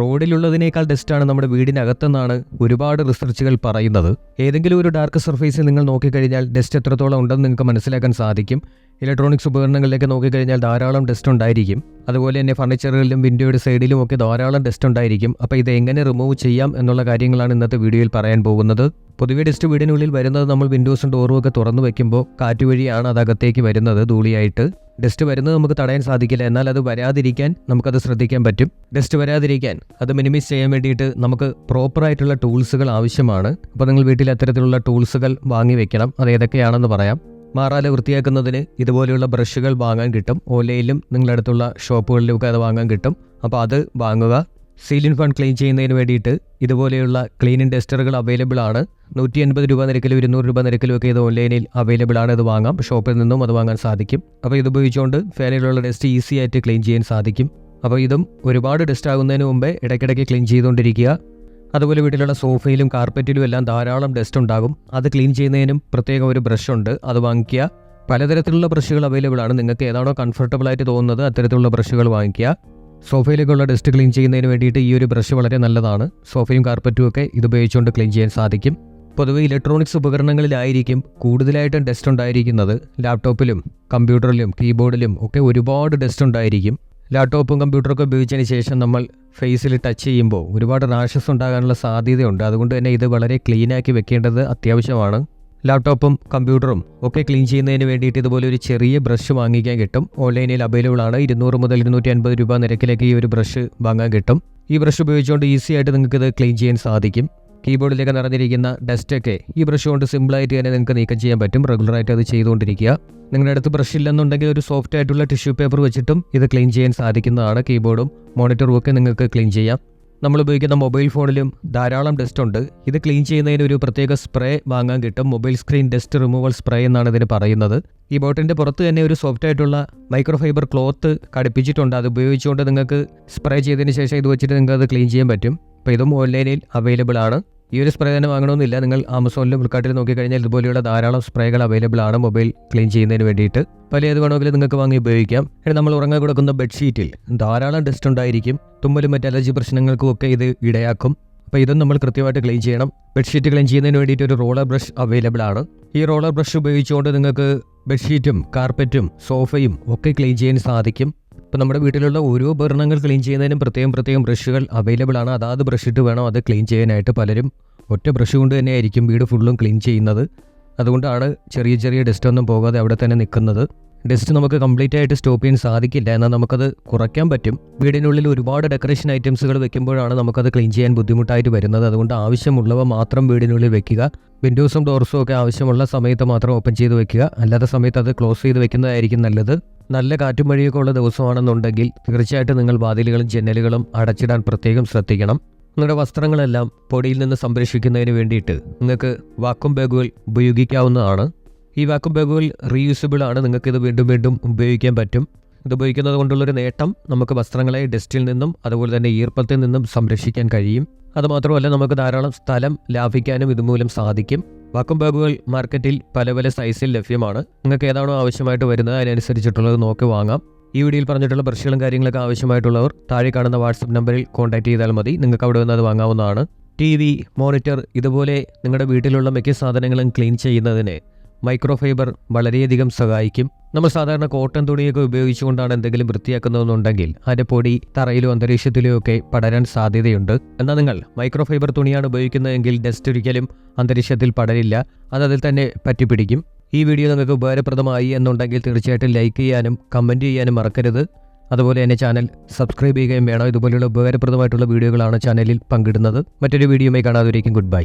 റോഡിലുള്ളതിനേക്കാൾ ഡസ്റ്റാണ് നമ്മുടെ വീടിനകത്തെന്നാണ് ഒരുപാട് റിസർച്ചുകൾ പറയുന്നത്. ഏതെങ്കിലും ഒരു ഡാർക്ക് സർഫേസിൽ നിങ്ങൾ നോക്കിക്കഴിഞ്ഞാൽ ഡസ്റ്റ് എത്രത്തോളം ഉണ്ടെന്ന് നിങ്ങൾക്ക് മനസ്സിലാക്കാൻ സാധിക്കും. ഇലക്ട്രോണിക്സ് ഉപകരണങ്ങളിലേക്ക് നോക്കിക്കഴിഞ്ഞാൽ ധാരാളം ഡസ്റ്റ് ഉണ്ടായിരിക്കും. അതുപോലെ തന്നെ ഫർണിച്ചറുകളിലും വിൻഡോയുടെ സൈഡിലും ഒക്കെ ധാരാളം ഡസ്റ്റ് ഉണ്ടായിരിക്കും. അപ്പോൾ ഇത് എങ്ങനെ റിമൂവ് ചെയ്യാം എന്നുള്ള കാര്യങ്ങളാണ് ഇന്നത്തെ വീഡിയോയിൽ പറയാൻ പോകുന്നത്. പൊതുവെ ഡസ്റ്റ് വീടിനുള്ളിൽ വരുന്നത് നമ്മൾ വിൻഡോസും ഡോറും ഒക്കെ തുറന്നു വെക്കുമ്പോൾ കാറ്റ് വഴിയാണ് അത് അകത്തേക്ക് വരുന്നത് ധൂളിയായിട്ട്. ഡസ്റ്റ് വരുന്നത് നമുക്ക് തടയാൻ സാധിക്കില്ല. എന്നാൽ അത് വരാതിരിക്കാൻ നമുക്കത് ശ്രദ്ധിക്കാൻ പറ്റും. ഡസ്റ്റ് വരാതിരിക്കാൻ അത് മിനിമൈസ് ചെയ്യാൻ വേണ്ടിയിട്ട് നമുക്ക് പ്രോപ്പറായിട്ടുള്ള ടൂൾസുകൾ ആവശ്യമാണ്. അപ്പോൾ നിങ്ങൾ വീട്ടിൽ അത്തരത്തിലുള്ള ടൂൾസുകൾ വാങ്ങി വെക്കണം. അത് ഏതൊക്കെയാണെന്ന് പറയാം. മാറാല വൃത്തിയാക്കുന്നതിന് ഇതുപോലെയുള്ള ബ്രഷുകൾ വാങ്ങാൻ കിട്ടും. ഓലയിലും നിങ്ങളുടെ അടുത്തുള്ള ഒക്കെ അത് വാങ്ങാൻ കിട്ടും. അപ്പോൾ അത് വാങ്ങുക. സീലിംഗ് ഫണ്ട് ക്ലീൻ ചെയ്യുന്നതിന് വേണ്ടിയിട്ട് ഇതുപോലെയുള്ള ക്ലീനിങ് ടെസ്റ്ററുകൾ അവൈലബിൾ ആണ്. നൂറ്റി എൺപത് രൂപ നിരക്കിലും ഇരുന്നൂറ് രൂപ നിരക്കിലും ഒക്കെ ഇത് ഓൺലൈനിൽ അവൈലബിൾ ആണ്. ഇത് വാങ്ങാം. ഷോപ്പിൽ നിന്നും അത് വാങ്ങാൻ സാധിക്കും. അപ്പോൾ ഇത് ഉപയോഗിച്ചുകൊണ്ട് ഫാനിലുള്ള ഡസ്റ്റ് ഈസി ആയിട്ട് ക്ലീൻ ചെയ്യാൻ സാധിക്കും. അപ്പോൾ ഇതും ഒരുപാട് ഡസ്റ്റ് ആകുന്നതിന് മുമ്പേ ഇടയ്ക്കിടയ്ക്ക് ക്ലീൻ ചെയ്തുകൊണ്ടിരിക്കുക. അതുപോലെ വീട്ടിലുള്ള സോഫയിലും കാർപ്പറ്റിലും എല്ലാം ധാരാളം ഡസ്റ്റ് ഉണ്ടാകും. അത് ക്ലീൻ ചെയ്യുന്നതിനും പ്രത്യേകം ഒരു ബ്രഷ് ഉണ്ട്. അത് വാങ്ങിക്കുക. പലതരത്തിലുള്ള ബ്രഷുകൾ അവൈലബിൾ ആണ്. നിങ്ങൾക്ക് ഏതാണോ കംഫർട്ടബിൾ ആയിട്ട് തോന്നുന്നത് അത്തരത്തിലുള്ള ബ്രഷുകൾ വാങ്ങിക്കുക. സോഫയിലേക്കുള്ള ഡസ്റ്റ് ക്ലീൻ ചെയ്യുന്നതിന് വേണ്ടിയിട്ട് ഈ ഒരു ബ്രഷ് വളരെ നല്ലതാണ്. സോഫയും കാർപ്പറ്റും ഒക്കെ ഇത് ഉപയോഗിച്ചുകൊണ്ട് ക്ലീൻ ചെയ്യാൻ സാധിക്കും. പൊതുവെ ഇലക്ട്രോണിക്സ് ഉപകരണങ്ങളിലായിരിക്കും കൂടുതലായിട്ടും ഡസ്റ്റ് ഉണ്ടായിരിക്കുന്നത്. ലാപ്ടോപ്പിലും കമ്പ്യൂട്ടറിലും കീബോർഡിലും ഒക്കെ ഒരുപാട് ഡസ്റ്റ് ഉണ്ടായിരിക്കും. ലാപ്ടോപ്പും കമ്പ്യൂട്ടറൊക്കെ ഉപയോഗിച്ചതിന് ശേഷം നമ്മൾ ഫേസിൽ ടച്ച് ചെയ്യുമ്പോൾ ഒരുപാട് റാഷസ് ഉണ്ടാകാനുള്ള സാധ്യതയുണ്ട്. അതുകൊണ്ട് തന്നെ ഇത് വളരെ ക്ലീനാക്കി വെക്കേണ്ടത് അത്യാവശ്യമാണ്. ലാപ്ടോപ്പും കമ്പ്യൂട്ടറും ഒക്കെ ക്ലീൻ ചെയ്യുന്നതിന് വേണ്ടിയിട്ട് ഇതുപോലെ ഒരു ചെറിയ ബ്രഷ് വാങ്ങിക്കാൻ കിട്ടും. ഓൺലൈനിൽ അവൈലബിൾ ആണ്. ഇരുന്നൂറ് മുതൽ ഇരുന്നൂറ്റി അൻപത് രൂപ നിരക്കിലേക്ക് ഈ ഒരു ബ്രഷ് വാങ്ങാൻ കിട്ടും. ഈ ബ്രഷ് ഉപയോഗിച്ചുകൊണ്ട് ഈസി ആയിട്ട് നിങ്ങൾക്ക് ഇത് ക്ലീൻ ചെയ്യാൻ സാധിക്കും. കീബോർഡിലേക്ക് നിറഞ്ഞിരിക്കുന്ന ഡസ്റ്റൊക്കെ ഈ ബ്രഷ് കൊണ്ട് സിമ്പിളായിട്ട് തന്നെ നിങ്ങൾക്ക് നീക്കം ചെയ്യാൻ പറ്റും. റെഗുലറായിട്ട് അത് ചെയ്തുകൊണ്ടിരിക്കുക. നിങ്ങളുടെ അടുത്ത് ബ്രഷ് ഇല്ലെന്നുണ്ടെങ്കിൽ ഒരു സോഫ്റ്റ് ആയിട്ടുള്ള ടിഷ്യൂ പേപ്പർ വെച്ചിട്ടും ഇത് ക്ലീൻ ചെയ്യാൻ സാധിക്കുന്നതാണ് കീബോർഡും മോണിറ്ററും ഒക്കെ നിങ്ങൾക്ക് ക്ലീൻ ചെയ്യാം. നമ്മൾ ഉപയോഗിക്കുന്ന മൊബൈൽ ഫോണിലും ധാരാളം ഡസ്റ്റ് ഉണ്ട്. ഇത് ക്ലീൻ ചെയ്യുന്നതിന് ഒരു പ്രത്യേക സ്പ്രേ വാങ്ങാൻ കിട്ടും. Mobile screen dust removal spray എന്നാണ് ഇതിന് പറയുന്നത്. ഈ ബോട്ടിന്റെ പുറത്ത് തന്നെ ഒരു സോഫ്റ്റ് ആയിട്ടുള്ള മൈക്രോഫൈബർ ക്ലോത്ത് ഘടിപ്പിച്ചിട്ടുണ്ട്. അത് ഉപയോഗിച്ചുകൊണ്ട് നിങ്ങൾക്ക് സ്പ്രേ ചെയ്തതിന് ശേഷം ഇത് വെച്ചിട്ട് നിങ്ങൾക്ക് അത് ക്ലീൻ ചെയ്യാൻ പറ്റും. അപ്പോൾ ഇതും ഓൺലൈനിൽ അവൈലബിൾ ആണ്. ഈ ഒരു സ്പ്രേ തന്നെ വാങ്ങണമെന്നില്ല. നിങ്ങൾ ആമസോണിലും ഫ്ലിപ്കാർട്ടിലും നോക്കിക്കഴിഞ്ഞാൽ ഇതുപോലെയുള്ള ധാരാളം സ്പ്രേകൾ അവൈലബിൾ ആണ് മൊബൈൽ ക്ലീൻ ചെയ്യുന്നതിന് വേണ്ടിയിട്ട്. പല ഏത് വേണമെങ്കിലും നിങ്ങൾക്ക് വാങ്ങി ഉപയോഗിക്കാം. പിന്നെ നമ്മൾ ഉറങ്ങാൻ കൊടുക്കുന്ന ബെഡ്ഷീറ്റിൽ ധാരാളം ഡസ്റ്റ് ഉണ്ടായിരിക്കും. തുമ്മലും മറ്റ് അലർജി പ്രശ്നങ്ങൾക്കും ഒക്കെ ഇത് ഇടയാക്കും. അപ്പോൾ ഇതും നമ്മൾ കൃത്യമായിട്ട് ക്ലീൻ ചെയ്യണം. ബെഡ്ഷീറ്റ് ക്ലീൻ ചെയ്യുന്നതിന് വേണ്ടിയിട്ട് ഒരു റോളർ ബ്രഷ് അവൈലബിൾ ആണ്. ഈ റോളർ ബ്രഷ് ഉപയോഗിച്ചുകൊണ്ട് നിങ്ങൾക്ക് ബെഡ്ഷീറ്റും കാർപ്പറ്റും സോഫയും ഒക്കെ ക്ലീൻ ചെയ്യാൻ സാധിക്കും. ഇപ്പോൾ നമ്മുടെ വീട്ടിലുള്ള ഓരോ ഉപകരണങ്ങൾ ക്ലീൻ ചെയ്യുന്നതിനും പ്രത്യേകം പ്രത്യേകം ബ്രഷുകൾ അവൈലബിൾ ആണ്. അതാത് ബ്രഷ് ഇട്ട് വേണം അത് ക്ലീൻ ചെയ്യാനായിട്ട് പലരും ഒറ്റ ബ്രഷ് കൊണ്ട് തന്നെ ആയിരിക്കും വീട് ഫുള്ളും ക്ലീൻ ചെയ്യുന്നത്. അതുകൊണ്ടാണ് ചെറിയ ചെറിയ ഡസ്റ്റ് ഒന്നും പോകാതെ അവിടെ തന്നെ നിൽക്കുന്നത്. ഡസ്റ്റ് നമുക്ക് കംപ്ലീറ്റ് ആയിട്ട് സ്റ്റോപ്പ് ചെയ്യാൻ സാധിക്കില്ല. എന്നാൽ നമുക്കത് കുറയ്ക്കാൻ പറ്റും. വീടിനുള്ളിൽ ഒരുപാട് ഡെക്കറേഷൻ ഐറ്റംസുകൾ വെക്കുമ്പോഴാണ് നമുക്കത് ക്ലീൻ ചെയ്യാൻ ബുദ്ധിമുട്ടായിട്ട് വരുന്നത്. അതുകൊണ്ട് ആവശ്യമുള്ളവ മാത്രം വീടിനുള്ളിൽ വെക്കുക. വിൻഡോസും ഡോർസും ഒക്കെ ആവശ്യമുള്ള സമയത്ത് മാത്രം ഓപ്പൺ ചെയ്ത് വെക്കുക. അല്ലാത്ത സമയത്ത് അത് ക്ലോസ് ചെയ്ത് വെക്കുന്നതായിരിക്കും നല്ലത്. നല്ല കാറ്റും മഴയൊക്കെ ഉള്ള ദിവസമാണെന്നുണ്ടെങ്കിൽ തീർച്ചയായിട്ടും നിങ്ങൾ വാതിലുകളും ജനലുകളും അടച്ചിടാൻ പ്രത്യേകം ശ്രദ്ധിക്കണം. നിങ്ങളുടെ വസ്ത്രങ്ങളെല്ലാം പൊടിയിൽ നിന്ന് സംരക്ഷിക്കുന്നതിന് വേണ്ടിയിട്ട് നിങ്ങൾക്ക് വാക്വം ബാഗുകൾ ഉപയോഗിക്കാവുന്നതാണ്. ഈ വാക്വം ബാഗുകൾ റീയൂസബിൾ ആണ്. നിങ്ങൾക്ക് ഇത് വീണ്ടും വീണ്ടും ഉപയോഗിക്കാൻ പറ്റും. ഇത് ഉപയോഗിക്കുന്നത് കൊണ്ടുള്ളൊരു നേട്ടം നമുക്ക് വസ്ത്രങ്ങളെ ഡസ്റ്റിൽ നിന്നും അതുപോലെ തന്നെ ഈർപ്പത്തിൽ നിന്നും സംരക്ഷിക്കാൻ കഴിയും. അതുമാത്രമല്ല നമുക്ക് ധാരാളം സ്ഥലം ലാഭിക്കാനും ഇതുമൂലം സാധിക്കും. വാക്വം ബാഗുകൾ മാർക്കറ്റിൽ പല പല സൈസിൽ ലഭ്യമാണ്. നിങ്ങൾക്ക് ഏതാണോ ആവശ്യമായിട്ട് വരുന്നത് അതിനനുസരിച്ചിട്ടുള്ളത് നോക്കി വാങ്ങാം. ഈ വീഡിയോയിൽ പറഞ്ഞിട്ടുള്ള ബ്രഷുകളും കാര്യങ്ങളൊക്കെ ആവശ്യമായിട്ടുള്ളവർ താഴെ കാണുന്ന വാട്സപ്പ് നമ്പറിൽ കോൺടാക്ട് ചെയ്താൽ മതി. നിങ്ങൾക്ക് അവിടെ വന്നത് വാങ്ങാവുന്നതാണ്. ടി വി മോണിറ്റർ ഇതുപോലെ നിങ്ങളുടെ വീട്ടിലുള്ള മിക്ക സാധനങ്ങളും ക്ലീൻ ചെയ്യുന്നതിന് മൈക്രോഫൈബർ വളരെയധികം സഹായിക്കും. നമ്മൾ സാധാരണ കോട്ടൺ തുണിയൊക്കെ ഉപയോഗിച്ചുകൊണ്ടാണ് എന്തെങ്കിലും വൃത്തിയാക്കുന്നതെന്നുണ്ടെങ്കിൽ അതിന്റെ പൊടി തറയിലോ അന്തരീക്ഷത്തിലോ ഒക്കെ പടരാൻ സാധ്യതയുണ്ട്. എന്നാൽ നിങ്ങൾ മൈക്രോഫൈബർ തുണിയാണ് ഉപയോഗിക്കുന്നതെങ്കിൽ ഡസ്റ്റ് ഒരിക്കലും അന്തരീക്ഷത്തിൽ പടരില്ല. അത് അതിൽ തന്നെ പറ്റിപ്പിടിക്കും. ഈ വീഡിയോ നിങ്ങൾക്ക് ഉപകാരപ്രദമായി എന്നുണ്ടെങ്കിൽ തീർച്ചയായിട്ടും ലൈക്ക് ചെയ്യാനും കമന്റ് ചെയ്യാനും മറക്കരുത്. അതുപോലെ തന്നെ ചാനൽ സബ്സ്ക്രൈബ് ചെയ്യുകയും വേണം. ഇതുപോലെയുള്ള ഉപകാരപ്രദമായിട്ടുള്ള വീഡിയോകളാണ് ചാനലിൽ പങ്കിടുന്നത്. മറ്റൊരു വീഡിയോയുമായി കാണാതിരിക്കും ഗുഡ് ബൈ.